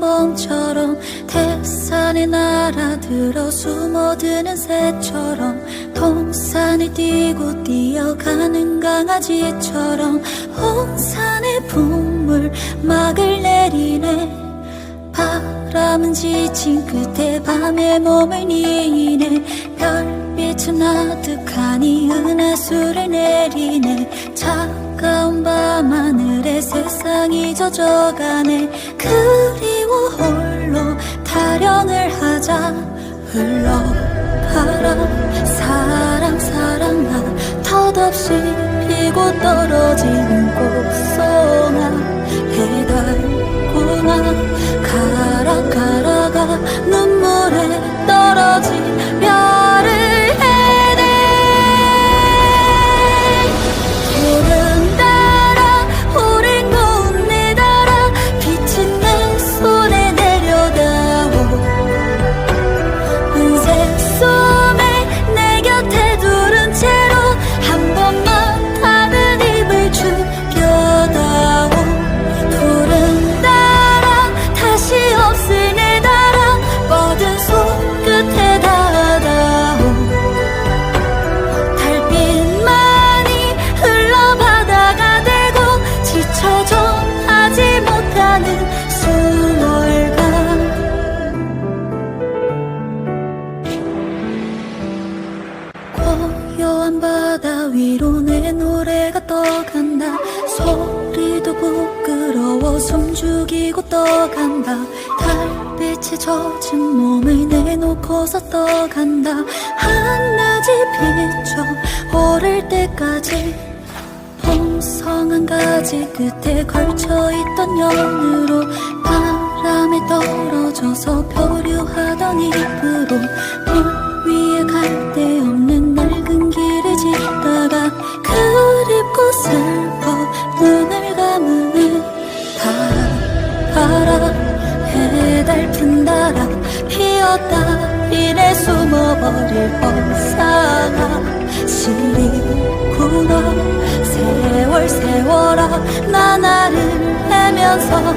멍처럼 태산에 날아들어 숨어드는 새처럼 동산을 뛰고 뛰어가는 강아지처럼 홍산의 분물 막을 내리네. 바람은 지친 끝에 밤에 몸을 니네. 별빛은 나득하니 은하수를 내리네. 차 가운 밤하늘에 세상이 젖어가네. 그리워 홀로 타령을 하자. 흘러가라. 사랑 사랑아 덧없이 피고 떨어지 바다 위로 내 노래가 떠간다. 소리도 부끄러워 숨 죽이고 떠간다. 달빛에 젖은 몸을 내놓고서 떠간다. 한낮이 비춰 오를 때까지 풍성한 가지 끝에 걸쳐있던 연으로 바람에 떨어져서 표류하던 입으로 물 위에 없 피었다 이내 숨어버릴 뻔상아 시리구나. 세월 세월아 나 나를 헤면서